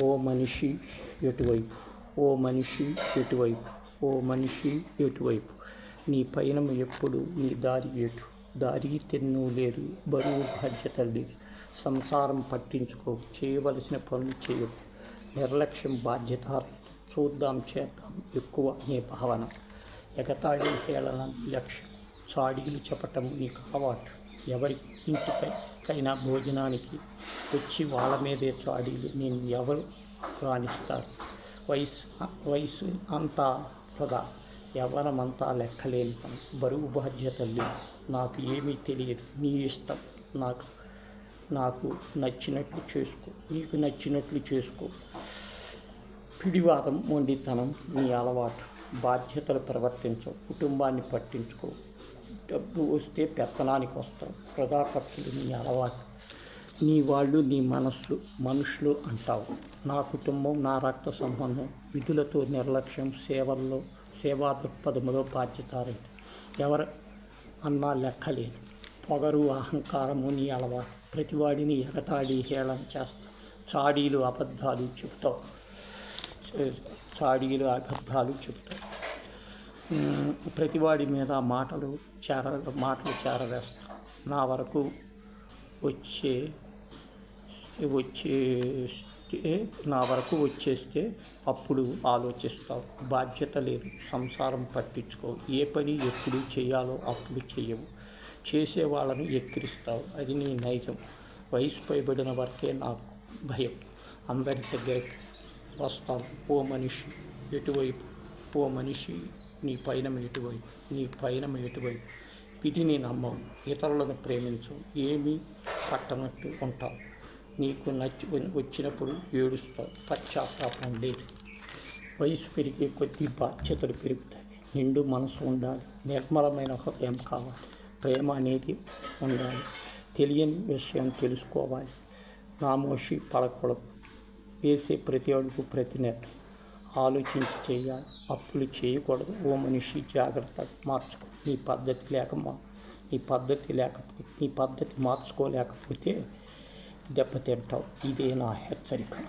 ఓ మనిషి ఎటువైపు? ఓ మనిషి ఎటువైపు? ఓ మనిషి ఎటువైపు? నీ పయనం ఎప్పుడు నీ దారి ఎటు? దారి తెన్ను లేరు బరువు బాధ్యత లేదు సంసారం పట్టించుకో చేయవలసిన పనులు చేయవు నిర్లక్ష్యం బాధ్యత చూద్దాం చేద్దాం ఎక్కువ అనే భావన. ఎగతాళి హేళన లక్ష్యం. చాడీలు చెప్పటం నీకు అలవాటు. ఎవరి ఇంటికైనా భోజనానికి వచ్చి వాళ్ళ మీదే అడిగి నేను ఎవరు? రాణిస్తారు. వయసు వయసు అంతా కదా ఎవరమంతా లెక్కలేని పని. బరువు బాధ్యతలు నాకు ఏమీ తెలియదు. నీ ఇష్టం. నాకు నాకు నచ్చినట్లు చేసుకో. నీకు నచ్చినట్లు చేసుకో. పిడివాదం మొండితనం నీ అలవాటు. బాధ్యతలు ప్రవర్తించవు. కుటుంబాన్ని పట్టించుకో డబ్బు వస్తే పెత్తనానికి వస్తావు. ప్రజా ఖర్చులు నీ అలవాటు. నీ వాళ్ళు నీ మనస్సు మనుషులు అంటావు. నా కుటుంబం నా రక్త సంబంధం విధులతో నిర్లక్ష్యం సేవల్లో సేవా దృక్పథములో బాధ్యతారహిత. ఎవరు అన్నా లెక్కలేదు పొగరు అహంకారము నీ అలవాటు. ప్రతివాడిని ఎగతాళి హేళన చేస్తా. చాడీలు అబద్ధాలు చెబుతావు. చాడీలు అబద్ధాలు చెబుతావు. ప్రతివాడి మీద మాటలు చేర మాటలు చేరవేస్తాం. నా వరకు వచ్చే వచ్చేస్తే నా వరకు వచ్చేస్తే అప్పుడు ఆలోచిస్తావు. బాధ్యత లేదు. సంసారం పట్టించుకో. ఏ పని ఎప్పుడు చేయాలో అప్పుడు చేయవు చేసే వాళ్ళని ఎక్కిరిస్తావు. అది నీ నైజం. వయసు పైబడిన వరకే నాకు భయం. అందరి దగ్గరికి వస్తాను ఓ మనిషి ఎటువైపు? ఓ మనిషి నీ పైన ఎటువైపు? నీ పైన ఎటువైపు? విధిని నమ్మవు ఇతరులను ప్రేమించవు ఏమీ పట్టనట్టు ఉంటావు నీకు నచ్చి వచ్చినప్పుడు ఏడుస్తావు పశ్చాత్తాపం లేదు. వయసు పెరిగే కొద్దీ బాధ్యతలు పెరుగుతాయి. నిండు మనసు ఉండాలి. నిర్మలమైన హృదయం కావాలి. ప్రేమ అనేది ఉండాలి. తెలియని విషయం తెలుసుకోవాలి. నామోషి పడకూడదు. వేసే ప్రతి అడుగు ప్రతి నెట్ ఆలోచించి చేయాలి. అప్పులు చేయకూడదు. ఓ మనిషి జాగ్రత్త మార్చుకో. నీ పద్ధతి లేక నీ పద్ధతి లేకపోతే నీ పద్ధతి మార్చుకోలేకపోతే ದೆಪ್ಪೆ ತೆಪ್ಪ ಇದು ಏನೋ ಎಚ್ಚರಿಕೆ